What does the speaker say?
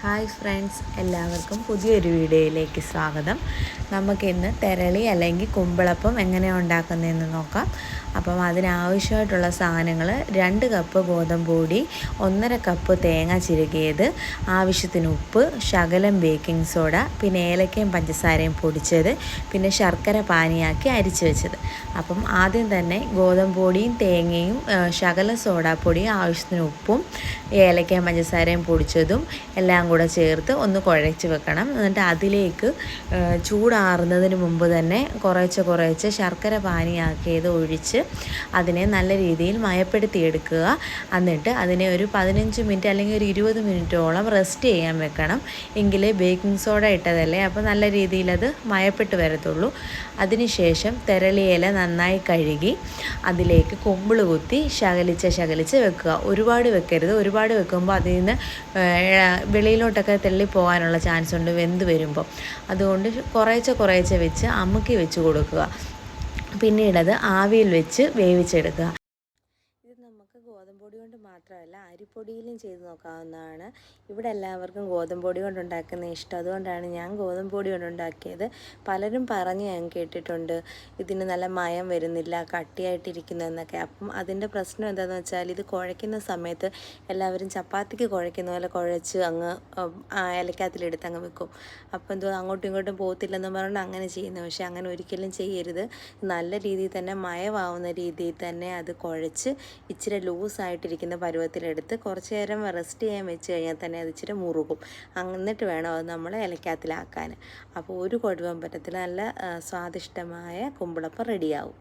Hi friends എല്ലാവർക്കും പുതിയൊരു വീഡിയോയിലേക്ക് സ്വാഗതം. നമുക്കിന്ന് തെരളി അല്ലെങ്കിൽ കുമ്പിളപ്പം എങ്ങനെ ഉണ്ടാക്കുന്നതെന്ന് നോക്കാം. അപ്പം അതിനാവശ്യമായിട്ടുള്ള സാധനങ്ങൾ രണ്ട് കപ്പ് ഗോതമ്പ് പൊടി ഒന്നര കപ്പ് തേങ്ങ ചിരുകിയത് ആവശ്യത്തിന് ഉപ്പ് ശകലം ബേക്കിംഗ് സോഡ പിന്നെ ഏലക്കയും പഞ്ചസാരയും പൊടിച്ചത് പിന്നെ ശർക്കര പാനിയാക്കി അരിച്ചു വെച്ചത്. അപ്പം ആദ്യം തന്നെ ഗോതമ്പ് പൊടിയും തേങ്ങയും ശകല സോഡാപ്പൊടിയും ആവശ്യത്തിന് ഉപ്പും ഏലക്കയും പഞ്ചസാരയും പൊടിച്ചതും എല്ലാം കൂടെ ചേർത്ത് ഒന്ന് കുഴച്ച് വെക്കണം. എന്നിട്ട് അതിലേക്ക് ചൂടാറുന്നതിന് മുമ്പ് തന്നെ കുറേശ്ശെ കുറേച്ച് ശർക്കര പാനിയാക്കിയത് ഒഴിച്ച് അതിനെ നല്ല രീതിയിൽ മയപ്പെടുത്തിയെടുക്കുക. എന്നിട്ട് അതിനെ ഒരു പതിനഞ്ച് മിനിറ്റ് അല്ലെങ്കിൽ ഒരു ഇരുപത് മിനിറ്റോളം റെസ്റ്റ് ചെയ്യാൻ വെക്കണം. എങ്കിലേ ബേക്കിംഗ് സോഡ ഇട്ടതല്ലേ? അപ്പോൾ നല്ല രീതിയിൽ അത് മയപ്പെട്ട് വരത്തുള്ളൂ. അതിനുശേഷം തെരളിയില നന്നായി കഴുകി അതിലേക്ക് കൊമ്പിൾ കുത്തി ശകലിച്ച് ശകലിച്ച് വെക്കുക. ഒരുപാട് വെക്കരുത്. ഒരുപാട് വെക്കുമ്പോൾ അതിൽ നിന്ന് വെളിയിലോട്ടൊക്കെ തെള്ളിപ്പോകാനുള്ള ചാൻസ് ഉണ്ട് വെന്ത് വരുമ്പോൾ അതുകൊണ്ട് കുറേശ്ശെ കുറേശ്ശെ വെച്ച് അമുക്കി വെച്ച് കൊടുക്കുക. പിന്നീടത് ആവിയിൽ വെച്ച് വേവിച്ചെടുക്കുക. ഇത് നമുക്ക് ഗോതമ്പ് പൊടി കൊണ്ട് മാത്രമല്ല അരിപ്പൊടിയിലും ചെയ്ത് നോക്കാവുന്നതാണ്. ഇവിടെ എല്ലാവർക്കും ഗോതമ്പ് പൊടി കൊണ്ട് ഉണ്ടാക്കുന്ന ഇഷ്ടം. അതുകൊണ്ടാണ് ഞാൻ ഗോതമ്പ് പൊടി കൊണ്ട് ഉണ്ടാക്കിയത്. പലരും പറഞ്ഞ് ഞാൻ കേട്ടിട്ടുണ്ട്. ഇതിന് നല്ല മയം വരുന്നില്ല കട്ടിയായിട്ടിരിക്കുന്നു എന്നൊക്കെ അപ്പം അതിന്റെ പ്രശ്നം എന്താണെന്ന് വെച്ചാൽ ഇത് കുഴയ്ക്കുന്ന സമയത്ത് എല്ലാവരും ചപ്പാത്തിക്ക് കുഴയ്ക്കുന്ന പോലെ കുഴച്ച് അങ്ങ് ഇലക്കകത്തിലെടുത്ത് അങ്ങ് വെക്കും. അപ്പോൾ എന്തോ അങ്ങോട്ടും ഇങ്ങോട്ടും പോകത്തില്ലെന്ന് പറഞ്ഞാൽ അങ്ങനെ ചെയ്യുന്നത് പക്ഷേ അങ്ങനെ ഒരിക്കലും ചെയ്യരുത്. നല്ല രീതിയിൽ തന്നെ മയമാവുന്ന രീതിയിൽ തന്നെ അത് കുഴച്ച് ഇച്ചിരി ലൂസായിട്ടിരിക്കുന്ന പരുവത്തിലെടുത്ത് കുറച്ച് നേരം റെസ്റ്റ് ചെയ്യാൻ വെച്ച് കഴിഞ്ഞാൽ തന്നെ അത് ഇച്ചിരി മുറുകും. എന്നിട്ട് വേണം അത് നമ്മൾ ഇലക്കകത്തിലാക്കാൻ അപ്പോൾ ഒരു കുഴപ്പം നല്ല സ്വാദിഷ്ടമായ കുമ്പിളപ്പം റെഡിയാവും